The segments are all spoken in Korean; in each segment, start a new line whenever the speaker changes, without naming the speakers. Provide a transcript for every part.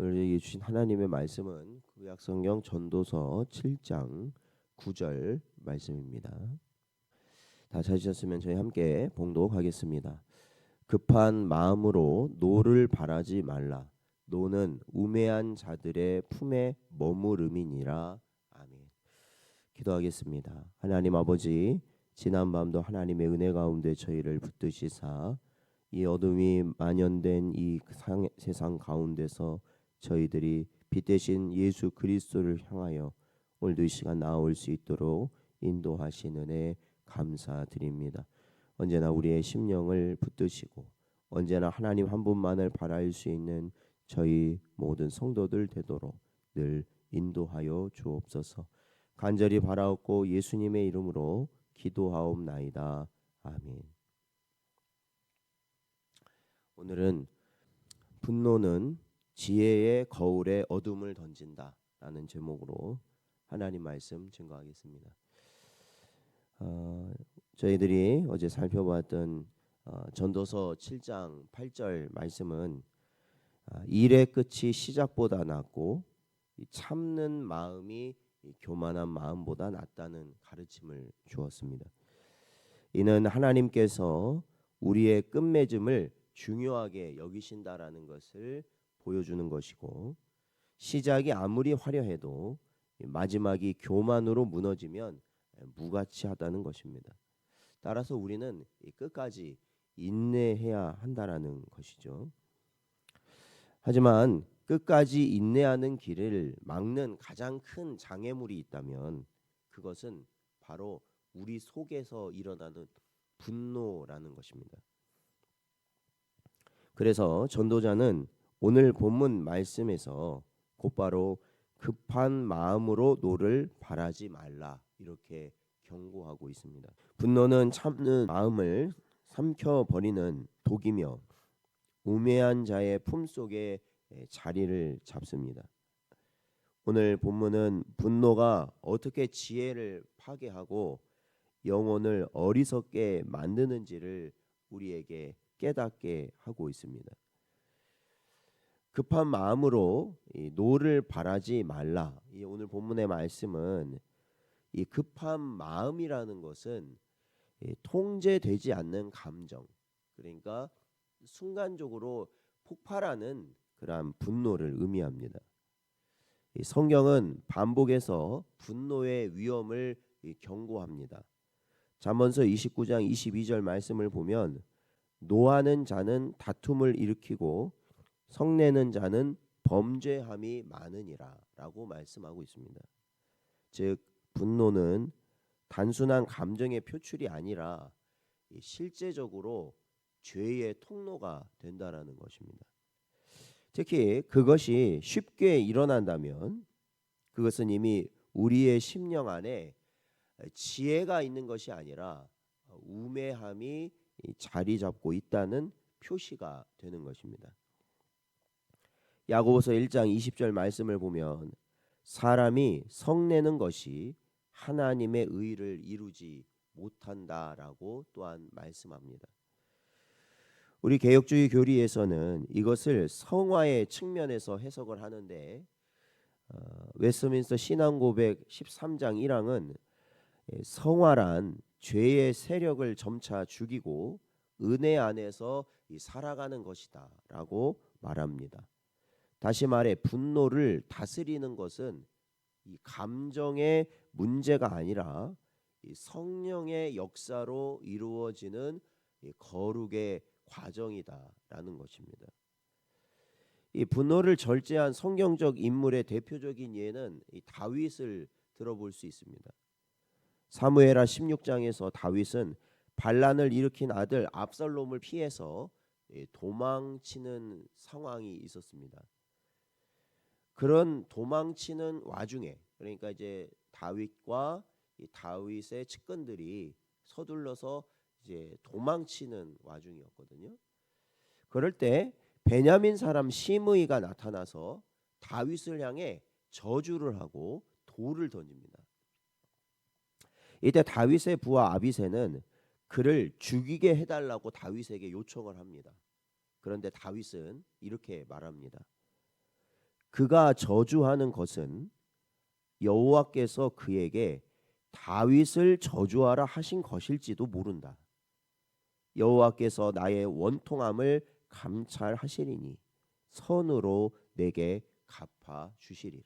오늘 주신 하나님의 말씀은 구약성경 전도서 7장 9절 말씀입니다. 다 찾으셨으면 저희 함께 봉독하겠습니다. 급한 마음으로 노를 바라지 말라. 노는 우매한 자들의 품에 머무름이니라. 아멘. 기도하겠습니다. 하나님 아버지 지난 밤도 하나님의 은혜 가운데 저희를 붙드시사 이 어둠이 만연된 이 세상 가운데서 저희들이 빛 대신 예수 그리스도를 향하여 오늘도 이 시간 나올 수 있도록 인도하시는 애 감사드립니다. 언제나 우리의 심령을 붙드시고 언제나 하나님 한 분만을 바랄 수 있는 저희 모든 성도들 되도록 늘 인도하여 주옵소서. 간절히 바라옵고 예수님의 이름으로 기도하옵나이다. 아멘. 오늘은 분노는 지혜의 거울에 어둠을 던진다라는 제목으로 하나님 말씀 증거하겠습니다. 어, 저희들이 어제 살펴봤던 어, 전도서 7장 8절 말씀은 어, 일의 끝이 시작보다 낫고 참는 마음이 교만한 마음보다 낫다는 가르침을 주었습니다. 이는 하나님께서 우리의 끝맺음을 중요하게 여기신다라는 것을 보여주는 것이고 시작이 아무리 화려해도 마지막이 교만으로 무너지면 무가치하다는 것입니다. 따라서 우리는 끝까지 인내해야 한다라는 것이죠. 하지만 끝까지 인내하는 길을 막는 가장 큰 장애물이 있다면 그것은 바로 우리 속에서 일어나는 분노라는 것입니다. 그래서 전도자는 오늘 본문 말씀에서 곧바로 급한 마음으로 노를 바라지 말라 이렇게 경고하고 있습니다. 분노는 참는 마음을 삼켜 버리는 독이며 우매한 자의 품속에 자리를 잡습니다. 오늘 본문은 분노가 어떻게 지혜를 파괴하고 영혼을 어리석게 만드는지를 우리에게 깨닫게 하고 있습니다. 급한 마음으로 노를 바라지 말라. 이 오늘 본문의 말씀은 이 급한 마음이라는 것은 통제되지 않는 감정, 그러니까 순간적으로 폭발하는 그러한 분노를 의미합니다. 성경은 반복해서 분노의 위험을 경고합니다. 잠언서 29장 22절 말씀을 보면 노하는 자는 다툼을 일으키고 성내는 자는 범죄함이 많으니라라고 말씀하고 있습니다. 즉 분노는 단순한 감정의 표출이 아니라 실제적으로 죄의 통로가 된다라는 것입니다. 특히 그것이 쉽게 일어난다면 그것은 이미 우리의 심령 안에 지혜가 있는 것이 아니라 우매함이 자리 잡고 있다는 표시가 되는 것입니다. 야고보서 1장 20절 말씀을 보면 사람이 성내는 것이 하나님의 의를 이루지 못한다라고 또한 말씀합니다. 우리 개혁주의 교리에서는 이것을 성화의 측면에서 해석을 하는데 어, 웨스민스터 신앙고백 13장 1항은 성화란 죄의 세력을 점차 죽이고 은혜 안에서 살아가는 것이다라고 말합니다. 다시 말해 분노를 다스리는 것은 이 감정의 문제가 아니라 성령의 역사로 이루어지는 거룩의 과정이다라는 것입니다. 이 분노를 절제한 성경적 인물의 대표적인 예는 다윗을 들어볼 수 있습니다. 사무엘하 16장에서 다윗은 반란을 일으킨 아들 압살롬을 피해서 도망치는 상황이 있었습니다. 그런 도망치는 와중에 그러니까 이제 다윗과 다윗의 측근들이 서둘러서 이제 도망치는 와중이었거든요. 그럴 때 베냐민 사람 시므이가 나타나서 다윗을 향해 저주를 하고 돌을 던집니다. 이때 다윗의 부하 아비세는 그를 죽이게 해달라고 다윗에게 요청을 합니다. 그런데 다윗은 이렇게 말합니다. 그가 저주하는 것은 여호와께서 그에게 다윗을 저주하라 하신 것일지도 모른다. 여호와께서 나의 원통함을 감찰하시리니 선으로 내게 갚아 주시리라.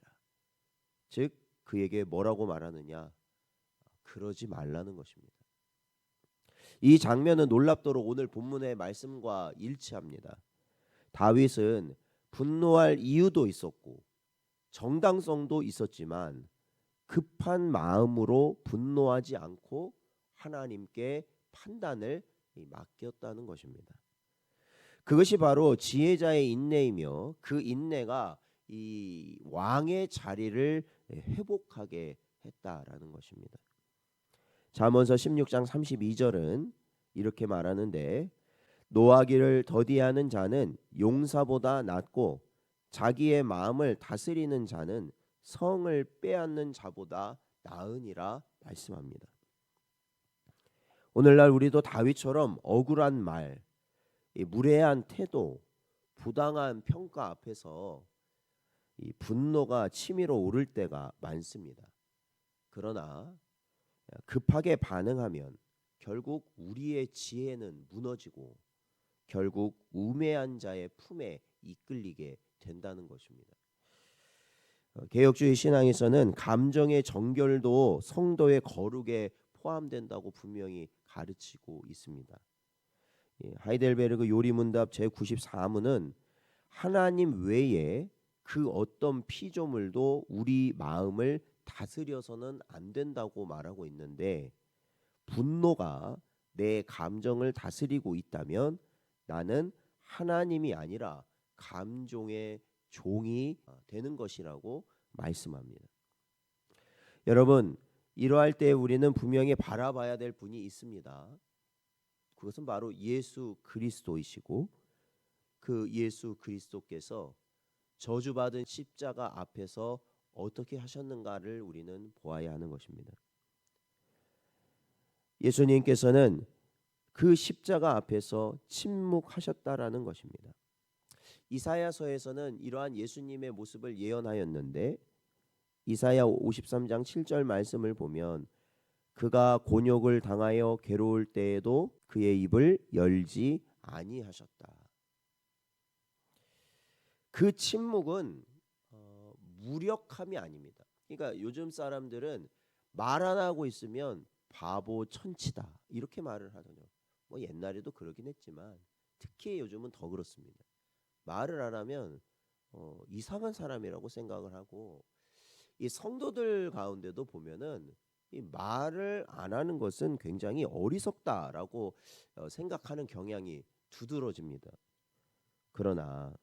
즉 그에게 뭐라고 말하느냐? 그러지 말라는 것입니다. 이 장면은 놀랍도록 오늘 본문의 말씀과 일치합니다. 다윗은 분노할 이유도 있었고 정당성도 있었지만 급한 마음으로 분노하지 않고 하나님께 판단을 맡겼다는 것입니다. 그것이 바로 지혜자의 인내이며 그 인내가 이 왕의 자리를 회복하게 했다라는 것입니다. 잠언서 16장 32절은 이렇게 말하는데 노하기를 더디하는 자는 용사보다 낫고 자기의 마음을 다스리는 자는 성을 빼앗는 자보다 나으니라 말씀합니다. 오늘날 우리도 다윗처럼 억울한 말, 무례한 태도, 부당한 평가 앞에서 이 분노가 치밀어 오를 때가 많습니다. 그러나 급하게 반응하면 결국 우리의 지혜는 무너지고 결국 우매한 자의 품에 이끌리게 된다는 것입니다. 어, 개혁주의 신앙에서는 감정의 정결도 성도의 거룩에 포함된다고 분명히 가르치고 있습니다. 예, 하이델베르그 요리문답 제94문은 하나님 외에 그 어떤 피조물도 우리 마음을 다스려서는 안 된다고 말하고 있는데 분노가 내 감정을 다스리고 있다면 나는 하나님이 아니라 감정의 종이 되는 것이라고 말씀합니다. 여러분, 이러할 때 우리는 분명히 바라봐야 될 분이 있습니다. 그것은 바로 예수 그리스도이시고 그 예수 그리스도께서 저주받은 십자가 앞에서 어떻게 하셨는가를 우리는 보아야 하는 것입니다. 예수님께서는 그 십자가 앞에서 침묵하셨다라는 것입니다. 이사야서에서는 이러한 예수님의 모습을 예언하였는데 이사야 53장 7절 말씀을 보면 그가 곤욕을 당하여 괴로울 때에도 그의 입을 열지 아니하셨다. 그 침묵은 어, 무력함이 아닙니다. 그러니까 요즘 사람들은 말 안 하고 있으면 바보 천치다 이렇게 말을 하잖아요. 뭐 옛날에도 그러긴 했지만 특히 요즘은 더 그렇습니다. 말을 안 하면 어, 이상한 사람이라고 생각을 하고 이 성도들 가운데도 보면은 이 말을 안 하는 것은 굉장히 어리석다라고 어, 생각하는 경향이 두드러집니다. 그러나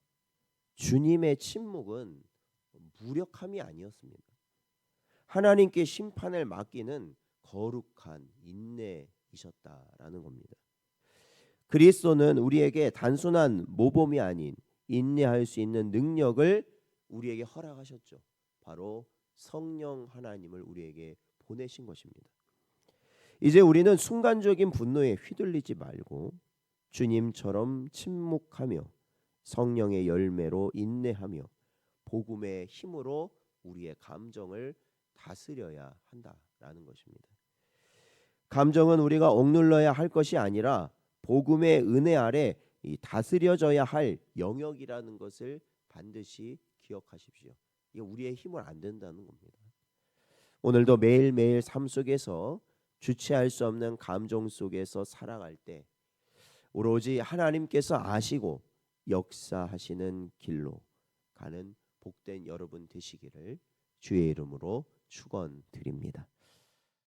주님의 침묵은 무력함이 아니었습니다. 하나님께 심판을 맡기는 거룩한 인내이셨다라는 겁니다. 그리스도는 우리에게 단순한 모범이 아닌 인내할 수 있는 능력을 우리에게 허락하셨죠. 바로 성령 하나님을 우리에게 보내신 것입니다. 이제 우리는 순간적인 분노에 휘둘리지 말고 주님처럼 침묵하며 성령의 열매로 인내하며 복음의 힘으로 우리의 감정을 다스려야 한다라는 것입니다. 감정은 우리가 억눌러야 할 것이 아니라 복음의 은혜 아래 다스려져야 할 영역이라는 것을 반드시 기억하십시오. 이게 우리의 힘을 안 된다는 겁니다. 오늘도 매일매일 삶 속에서 주체할 수 없는 감정 속에서 살아갈 때 오로지 하나님께서 아시고 역사하시는 길로 가는 복된 여러분 되시기를 주의 이름으로 축원드립니다.